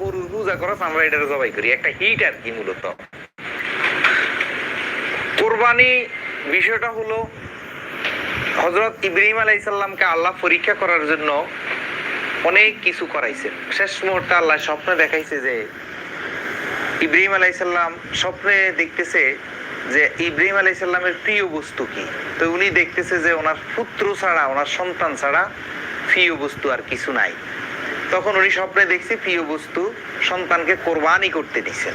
গরুর পূজা করস আমরা জবাই করি। একটা হিট আর কি মূলত। কোরবানি বিষয়টা হলো হজরত ইব্রাহিম আলাইসাল্লামকে আল্লাহ পরীক্ষা করার জন্য অনেক কিছু করাইছেন শেষ মুহূর্তে আল্লাহ স্বপ্নে দেখাইছে যে, ইব্রাহিম আলাইসাল্লাম স্বপ্নে দেখতেছে যে ইব্রাহিম আলাইসাল্লামের প্রিয় বস্তু কি। তো উনি দেখতেছে যে ওনার পুত্র ছাড়া, ওনার সন্তান ছাড়া প্রিয় বস্তু আর কিছু নাই। তখন উনি স্বপ্নে দেখছি প্রিয় বস্তু সন্তানকে কোরবানি করতে দিছেন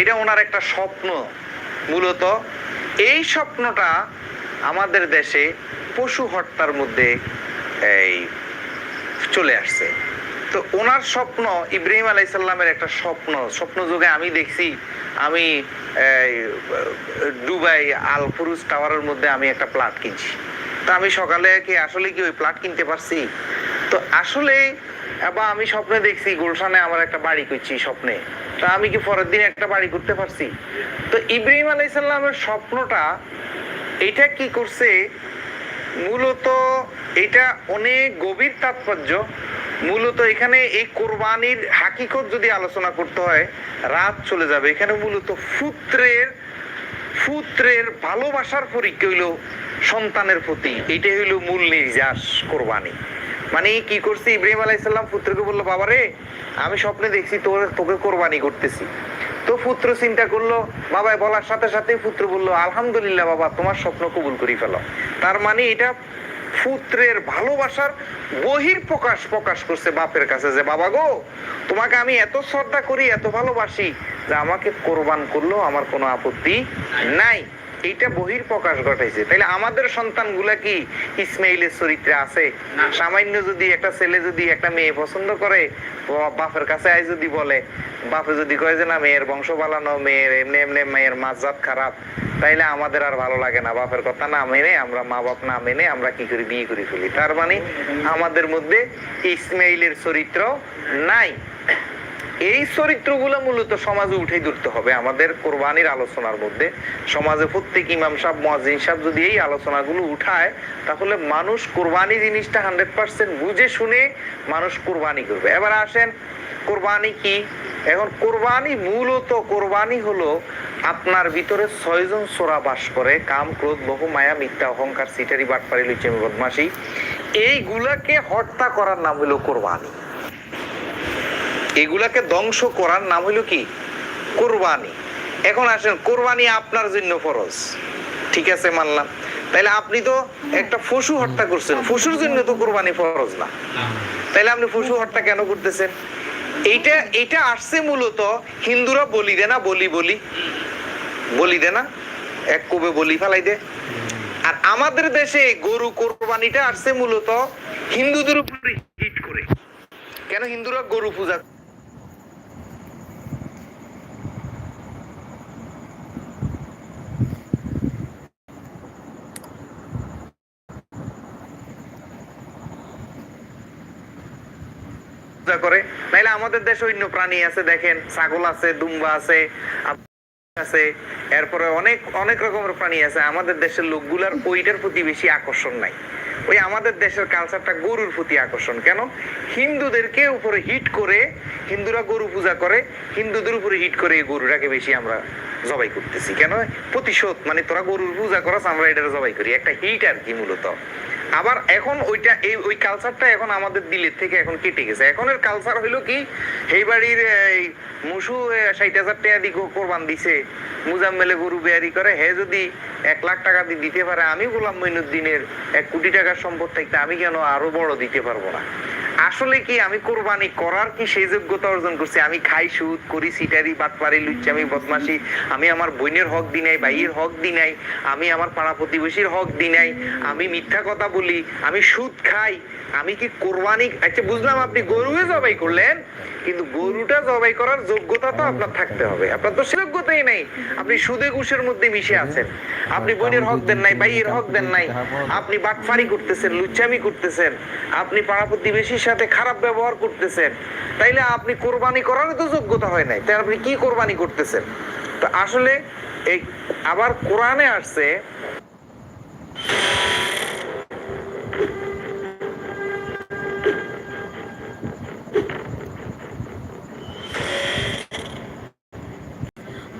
এটা ওনার একটা স্বপ্ন, মূলত এই স্বপ্নটা আমাদের দেশে পশু হত্যার মধ্যে এই চলে আসছে। তো ওনার স্বপ্ন ইব্রাহিম আলাইসাল্লামের একটা স্বপ্ন স্বপ্ন যুগে আমি দেখছি আমি দুবাই আল ফুরুজ টাওয়ারের মধ্যে আমি একটা প্লাট কিনছি। তো আমি সকালে কি আসলে কি ওই প্লাট কিনতে পারছি? তো আসলে বা আমি স্বপ্নে দেখছি গুলশানে আমার একটা বাড়ি করছি স্বপ্নে। তা আমি কি পরের দিন একটা বাড়ি করতে পারছি? তো ইব্রাহিম আলাইসাল্লামের স্বপ্নটা, এটা কি করছে? মূলত এটা অনেক গভীর তাৎপর্য। মূলত এখানে এই কোরবানির হাকিকত যদি আলোচনা করতে হয়, রাত চলে যাবে। এখানে মূলত পুত্রের পুত্রের ভালোবাসার পরীক্ষা হইল সন্তানের প্রতি। এটাই হইল মূল নির্যাস কোরবানি। মানে কি করছি? ইব্রাহিম আলাইসাল্লাম পুত্রকে বলল বাবা রে আমি স্বপ্নে দেখছি তোর, তোকে কোরবানি করতেছি। তো পুত্র চিন্তা করল বাবা বলার সাথে সাথে পুত্র বলল, আলহামদুলিল্লাহ বাবা, তোমার স্বপ্ন কবুল করি ফেলো। তার মানে এটা পুত্রের ভালোবাসার বহির প্রকাশ প্রকাশ করছে বাপের কাছে যে, বাবা গো, তোমাকে আমি এত শ্রদ্ধা করি, এত ভালোবাসি যে আমাকে কোরবান করল আমার কোনো আপত্তি নাই। এইটা বহির প্রকাশ ঘটাইছে। তাইলে আমাদের সন্তানগুলা কি ইসমাইলের চরিত্রে আছে? সামান্য যদি একটা ছেলে যদি একটা মেয়ে পছন্দ করে বাপের কাছে আই যদি বলে বাপে যদি কয় যে না মেয়ের বংশ বালানো মেয়ের এমনি এমনি মেয়ের মাজাত খারাপ। তাইলে আমাদের আর ভালো লাগে না। বাপের কথা না মেনে আমরা মা বাপ না মেনে আমরা কি করি? বিয়ে করে ফেলি। তার মানে আমাদের মধ্যে ইসমাইলের চরিত্র নাই। এই চরিত্রগুলো মূলত সমাজে উঠে ধরতে হবে। আমাদের কোরবানির আলোচনার মধ্যে সমাজে প্রত্যেক ইমাম সাহেব মহাজিন সাহেব যদি এই আলোচনাগুলো উঠায়, তাহলে মানুষ কোরবানি জিনিসটা হান্ড্রেড পার্সেন্ট বুঝে শুনে মানুষ কোরবানি করবে। এবার আসেন, কোরবানি কি? এখন কোরবানি মূলত, কোরবানি হলো আপনার ভিতরে ছয়জন সোরা বাস করে, কাম, ক্রোধ বহু মায়া, মিথ্যা, অহংকার, সিটারি, বাটপারি লুচেমি বদমাসি এইগুলাকে হত্যা করার নাম হলো কোরবানি। এগুলাকে ধ্বংস করার নাম হলো কি? কোরবানি। এখন আসেন, কোরবানি আপনার জন্য ফরজ। ঠিক আছে, মানলাম। তাইলে আপনি তো একটা পশু হত্যা করছেন। পশুর জন্য তো কোরবানি ফরজ না। তাইলে আপনি পশু হত্যা কেন করতেছেন? এইটা এটা আসছে মূলত হিন্দুরা বলি দে না বলি বলি। বলি দে না এক কবে বলি ফেলাই দে। আর আমাদের দেশে গরু কোরবানিটা আসছে মূলত হিন্দুদের উপরে হিট করে। কেন হিন্দুরা গরু পূজা পূজা করে। নাইলে আমাদের দেশে অন্য প্রাণী আছে, দেখেন, ছাগল আছে, দুম্বা আছে আছে, এরপরে অনেক অনেক রকমের প্রাণী আছে। আমাদের দেশের লোকগুলার ওইটার প্রতি বেশি আকর্ষণ নাই। ওই আমাদের দেশের কালচারটা গরুর প্রতি আকর্ষণ। কেন? হিন্দুদেরকে উপরে হিট করে হিন্দুরা গরু পূজা করে, হিন্দুদের উপরে হিট করে এই গরুটাকে বেশি আমরা জবাই করতেছি। কেন? প্রতিশোধ মানে তোরা গরুর পূজা করস, আমরা এটা জবাই করি। একটা হিট আর কি মূলত। আবার এখন ওইটা এই ওই কালচারটা এখন আমাদের দিলের থেকে এখন কেটে গেছে। এখনের কালচার হইল কি, এই বাড়ির, এই মুসু ষাট হাজার টাকা দিয়ে কোরবান দিছে, মুজাম্মেলে গরু বেয়ারি করে, হে যদি এক লাখ টাকা দিয়ে দিতে পারে, আমি গোলাম মইনুদ্দিনের এক কোটি টাকার সম্পদ থাকতে আমি কেন আরও বড় দিতে পারব না? আসলে কি আমি কোরবানি করার কি সেই যোগ্যতা অর্জন করছি? আমি খাই, সুদ, করি, সিটারি, বাটপারি লুচ্চামি বদমাসি আমি আমার বোনের হক দি নাই, ভাইয়ের হক দি নাই, আমি আমার পাড়া প্রতিবেশীর হক দি নাই, আমি মিথ্যা কথা বলি, আমি সুদ খাই, আমি কি কোরবানি আচ্ছা বুঝলাম আপনি গরুয়ে জবাই করলেন, কিন্তু গরুটা জবাই করার যোগ্যতা তো আপনার থাকতে হবে। আপনার তো সে নাই। আপনি সুদে ঘুষের মধ্যে মিশে আছেন। আপনি বোনের হক দেন নাই, ভাইয়ের হক দেন নাই, আপনি বাটফারি করতেছেন, লুচ্চামি করতেছেন, আপনি পাড়া প্রতিবেশীর সাথে খারাপ ব্যবহার করতেছেন, তাইলে আপনি কোরবানি করার তো যোগ্যতা হয় নাই, তাই আপনি কি কোরবানি করতেছেন? তো আসলে এই আবার কোরআনে আসছে,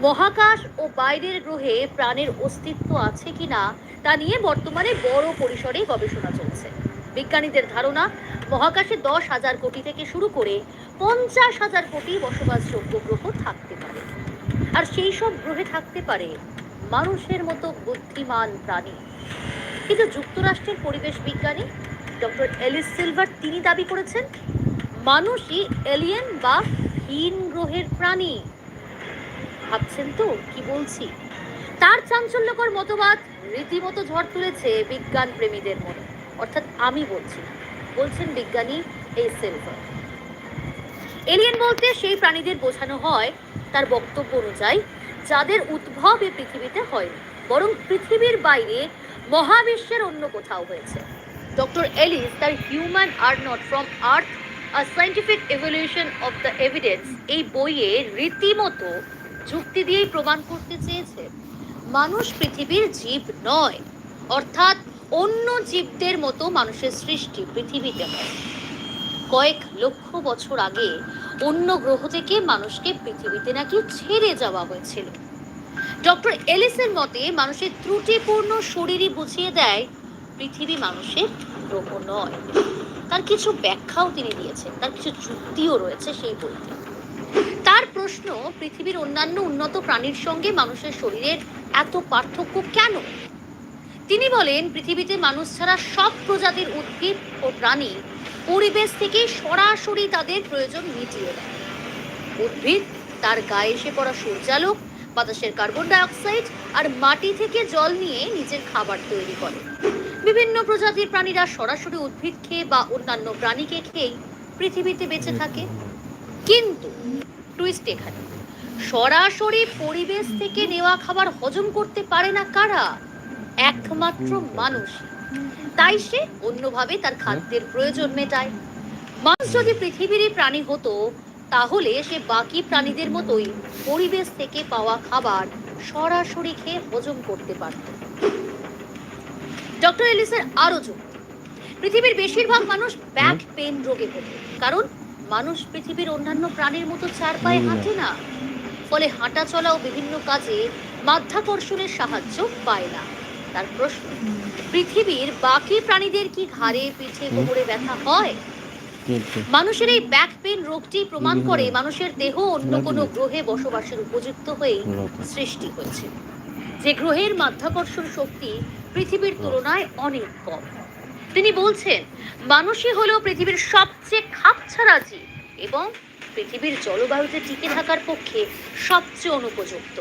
মহাকাশ ও বাইরের গ্রহে প্রাণের অস্তিত্ব আছে কিনা তা নিয়ে বর্তমানে বড় পরিসরে গবেষণা চলছে। বিজ্ঞানীদের ধারণা মহাকাশে দশ হাজার কোটি থেকে শুরু করে পঞ্চাশ হাজার কোটি বসবাসযোগ্য গ্রহ থাকতে পারে। আর সেই সব গ্রহে থাকতে পারে মানুষের মতো বুদ্ধিমান প্রাণী। কিন্তু যুক্তরাষ্ট্রের পরিবেশ বিজ্ঞানী ডক্টর এলিস সিলভার তিনি দাবি করেছেন, মানুষই এলিয়েন বা হীন গ্রহের প্রাণী। ভাবছেন তো, কি বলছি? তার চাঞ্চল্যকর মতবাদ রীতিমতো ঝড় তুলেছে বিজ্ঞান প্রেমীদের মনে। অর্থাৎ আমি বলছি না। বলছেন বিজ্ঞানী এই সিলভার। এলিয়েন বলতে সেই প্রাণীদের বোঝানো হয় তার বক্তব্য অনুযায়ী যাদের উদ্ভব এই পৃথিবীতে হয়নি, বরং পৃথিবীর বাইরে মহাবিশ্বের অন্য কোথাও হয়েছে। ডক্টর এলিস তার human are not from earth, a scientific evaluation of the evidence এই বইয়ে রীতিমতো যুক্তি দিয়েই প্রমাণ করতে চেয়েছে, মানুষ পৃথিবীর জীব নয়, অর্থাৎ অন্য জীবদের মতো মানুষের সৃষ্টি পৃথিবীতে হয়। কয়েক লক্ষ বছর আগে অন্য গ্রহ থেকে মানুষকে পৃথিবীতে নাকি ছেড়ে যাওয়া হয়েছিল। ডক্টর এলিসের মতে, মানুষের ত্রুটিপূর্ণ শরীরই বুঝিয়ে দেয়, পৃথিবী মানুষের গ্রহ নয়। তার কিছু ব্যাখ্যাও তিনি দিয়েছেন, তার কিছু যুক্তিও রয়েছে সেই বইতে। তার প্রশ্ন, পৃথিবীর অন্যান্য উন্নত প্রাণীর সঙ্গে মানুষের শরীরের এত পার্থক্য কেন? তিনি বলেন, পৃথিবীতে মানুষ ছাড়া সব প্রজাতির উদ্ভিদ ও প্রাণী পরিবেশ থেকে সরাসরি তাদের প্রয়োজন মিটিয়ে দেয়। উদ্ভিদ তার গায়ে এসে পড়া সূর্যালোক, বাতাসের কার্বন ডাইঅক্সাইড আর মাটি থেকে জল নিয়ে নিজের খাবার তৈরি করে। বিভিন্ন প্রজাতির প্রাণীরা সরাসরি উদ্ভিদ খেয়ে বা অন্যান্য প্রাণীকে খেয়েই পৃথিবীতে বেঁচে থাকে। কিন্তু টুইস্ট এখানে, সরাসরি পরিবেশ থেকে নেওয়া খাবার হজম করতে পারে না কারা? একমাত্র মানুষ। তাই সে অন্যভাবে তার খাদ্যের প্রয়োজন মেটায়। মানুষ যদি পৃথিবীরই প্রাণী হতো তাহলে সে বাকি প্রাণীদের মতোই পরিবেশ থেকে পাওয়া খাবার সরাসরি খেয়ে হজম করতে পারত। ডক্টর এলিসের আরও যুক্তি। পৃথিবীর বেশিরভাগ মানুষ ব্যাক পেন রোগে ভোগে। কারণ মানুষ পৃথিবীর অন্যান্য প্রাণীর মতো চার পায়ে হাঁটে না। ফলে হাঁটা চলা ও বিভিন্ন কাজে মাধ্যাকর্ষণের সাহায্য পায় না। তার প্রশ্ন পৃথিবীর বাকি প্রাণীদের কি ঘাড়ে পিঠে কোমরে ব্যথা হয়? মানুষের এই ব্যাক পেন রোগটি প্রমাণ করে মানুষের দেহ অন্য কোনো গ্রহে বসবাসের উপযুক্ত হয়েই সৃষ্টি হয়েছে। যে গ্রহের মাধ্যাকর্ষণ শক্তি পৃথিবীর তুলনায় অনেক কম। তিনি বলছেন মানুষই হলো পৃথিবীর সবচেয়ে খাপছাড়া জীব এবং পৃথিবীর জলবায়ুতে টিকে থাকার পক্ষে সবচেয়ে অনুপযুক্ত।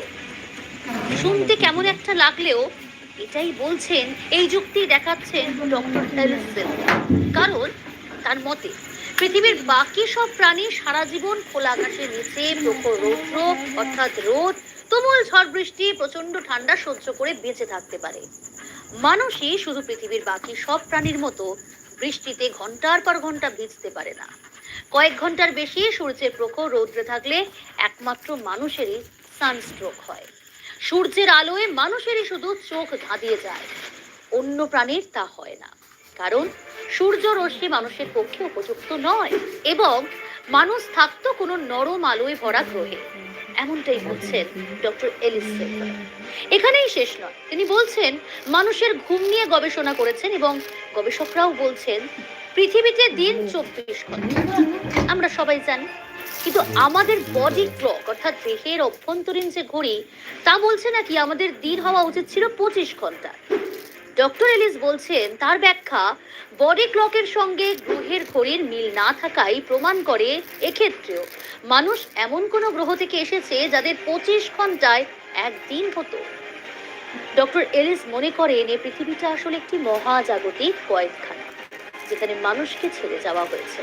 শুনতে কেমন একটা লাগলেও এটাই বলছেন, এই যুক্তি দেখাচ্ছেন ডক্টর কারণ তার মতে, পৃথিবীর বাকি সব প্রাণী সারা জীবন খোলা আকাশের নিচে প্রখর রৌদ্র, অর্থাৎ রোদ, তুমুল ঝড় বৃষ্টি প্রচণ্ড ঠান্ডা সহ্য করে বেঁচে থাকতে পারে। মানুষই শুধু পৃথিবীর বাকি সব প্রাণীর মতো বৃষ্টিতে ঘণ্টার পর ঘণ্টা ভিজতে পারে না। কয়েক ঘণ্টার বেশি সূর্যের প্রখর রৌদ্রে থাকলে একমাত্র মানুষেরই সানস্ট্রোক হয়। সূর্যের আলোয় মানুষেরই শুধু চোখ ধাঁধিয়ে যায়। অন্য প্রাণীর তা হয় না। কারণ সূর্য রশ্মি মানুষের পক্ষে উপযুক্ত নয় এবং মানুষ থাকতো কোনো নরম আলোয় ভরা গ্রহে। এমনটাই বলছেন ডক্টর এলিস এখানেই শেষ নয়। তিনি বলছেন, মানুষের ঘুম নিয়ে গবেষণা করেছেন এবং গবেষকরাও বলছেন, পৃথিবীতে দিন চব্বিশ ঘণ্টা। আমরা সবাই জানি কিন্তু আমাদের বডি ক্লক অর্থাৎ দেহের অভ্যন্তরীণ যে ঘড়ি, তা বলছে নাকি আমাদের দিন হওয়া উচিত ছিল পঁচিশ ঘণ্টা? ডক্টর এলিস বলছেন, তার ব্যাখ্যা বডি ক্লকের সঙ্গে গ্রহের ঘড়ির মিল না থাকাই প্রমাণ করে এক্ষেত্রেও। মানুষ এমন কোনো গ্রহ থেকে এসেছে যাদের পঁচিশ ঘন্টায় একদিন হতো। ডক্টর এলিস মনে করেন এই পৃথিবীটা আসলে একটি মহাজাগতিক কয়েকখানা, যেখানে মানুষকে ছেড়ে যাওয়া হয়েছে।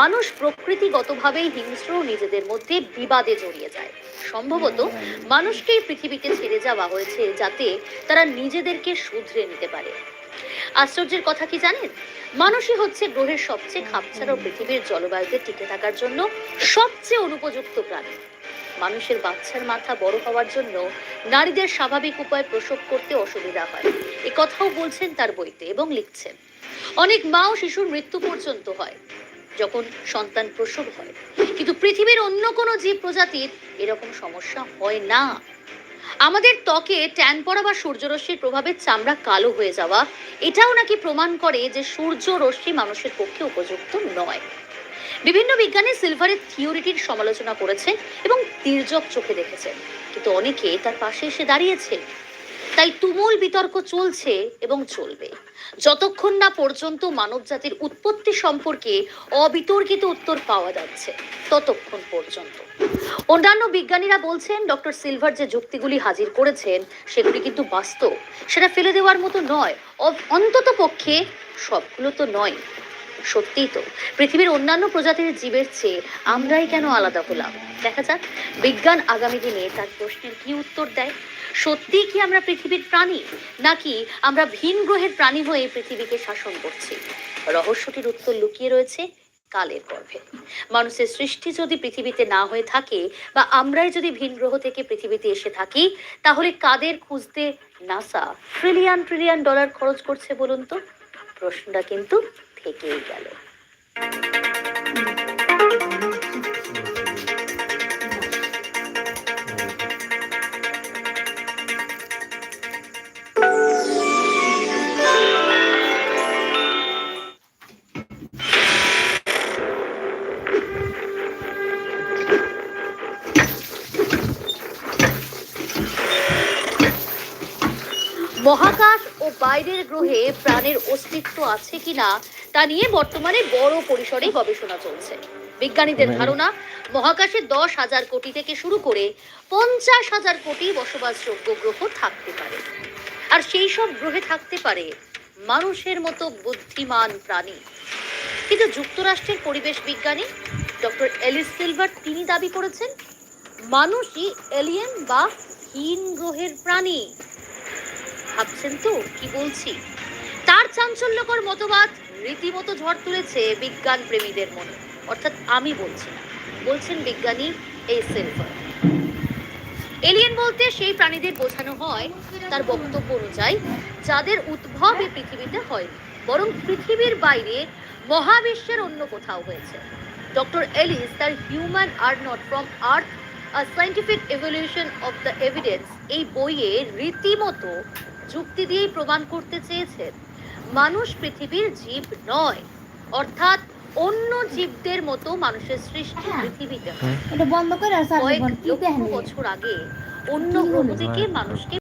মানুষ প্রকৃতিগতভাবেই হিংস্র, নিজেদের মধ্যে বিবাদে জড়িয়ে যায়। সম্ভবত মানুষকেই পৃথিবীতে ছেড়ে যাওয়া হয়েছে যাতে তারা নিজেদেরকে শুধরে নিতে পারে। আশ্চর্যের কথা কি জানেন? মানুষই হচ্ছে গ্রহের সবচেয়ে খাপছাড়া পৃথিবীর জলবায়ুতে টিকে থাকার জন্য সবচেয়ে অনুপযুক্ত প্রাণী। মানুষের বাচ্চার মাথা বড় হওয়ার জন্য নারীদের স্বাভাবিক উপায়ে প্রসব করতে অসুবিধা হয়। এ কথাও বলছেন তার বইতে এবং লিখছেন, অনেক মা ও শিশুর মৃত্যু পর্যন্ত হয়। যখন সন্তান প্রসব হয়। কিন্তু পৃথিবীর অন্য কোনো জীব প্রজাতির এরকম সমস্যা হয় না। আমাদের ত্বকে ট্যান পড়া বা সূর্যরশ্মির প্রভাবে চামড়া কালো হয়ে যাওয়া, এটাও নাকি প্রমাণ করে যে সূর্য রশ্মি মানুষের পক্ষে উপযুক্ত নয়। বিভিন্ন বিজ্ঞানী সিলভারের থিওরিটির সমালোচনা করেছেন এবং তির্যক চোখে দেখেছেন। কিন্তু অনেকে তার পাশে এসে দাঁড়িয়েছে তাই তুমুল বিতর্ক চলছে এবং চলবে। যতক্ষণ না পর্যন্ত মানবজাতির উৎপত্তি সম্পর্কে অবিতর্কিত উত্তর পাওয়া যাচ্ছে, ততক্ষণ পর্যন্ত। অন্যান্য বিজ্ঞানীরা বলছেন, ডক্টর সিলভার যে যুক্তিগুলি হাজির করেছেন, সেগুলি কিন্তু বাস্তব। সেটা ফেলে দেওয়ার মতো নয় অন্তত পক্ষে সবগুলো তো নয়। সত্যিই তো, পৃথিবীর অন্যান্য প্রজাতির জীবের চেয়ে আমরাই কেন আলাদা হলাম? দেখা যাক, বিজ্ঞান আগামী দিনে তার প্রশ্নের কি উত্তর দেয়। সত্যি কি আমরা পৃথিবীর প্রাণী, নাকি আমরা ভিন গ্রহের প্রাণী হয়ে পৃথিবীকে শাসন করছি? রহস্যটির উত্তর লুকিয়ে রয়েছে কালের গর্ভে। মানুষের সৃষ্টি যদি পৃথিবীতে না হয়ে থাকে, বা আমরাই যদি ভিন গ্রহ থেকে পৃথিবীতে এসে থাকি, তাহলে কাদের খুঁজতে নাসা ট্রিলিয়ন ট্রিলিয়ন ডলার খরচ করছে বলুন তো? প্রশ্নটা কিন্তু থেকেই গেল। গ্রহে প্রাণের অস্তিত্ব আছে কিনা তা নিয়ে বর্তমানে বড় পরিসরে গবেষণা চলছে। বিজ্ঞানীদের ধারণা মহাকাশে দশ হাজার কোটি থেকে শুরু করে পঞ্চাশ হাজার কোটি বসবাসযোগ্য গ্রহ থাকতে পারে। আর সেই সব গ্রহে থাকতে পারে মানুষের মতো বুদ্ধিমান প্রাণী। কিন্তু যুক্তরাষ্ট্রের পরিবেশ বিজ্ঞানী ডক্টর এলিস সিলভার তিনি দাবি করেছেন মানুষই এলিয়েন বা হীন গ্রহের প্রাণী। ভাবছেন তো কি বলছি? তার চাঞ্চল্যকর মতবাদ রীতিমতো ঝড় তুলেছে বিজ্ঞান প্রেমীদের মনে। অর্থাৎ আমি বলছি না। বলছেন বিজ্ঞানী এই সিলভার। এলিয়েন বলতে সেই প্রাণীদের বোঝানো হয় তার বক্তব্য অনুযায়ী, যাদের উদ্ভব এই পৃথিবীতে হয় বরং পৃথিবীর বাইরে মহাবিশ্বের অন্য কোথাও হয়েছে। ডক্টর এলিস তার human are not from earth, a scientific evaluation of the evidence এই বইয়ে রীতিমতো যুক্তি দিয়েই প্রমাণ করতে চেয়েছেন। মানুষ পৃথিবীর জীব নয়। অর্থাৎ অন্য জীবদের মতো মানুষের সৃষ্টি হ্যাঁ। পৃথিবীতে। বন্ধ করে আর চার্জ কয়েক লক্ষ বছর আগে অন্য গ্রহ থেকে মানুষকে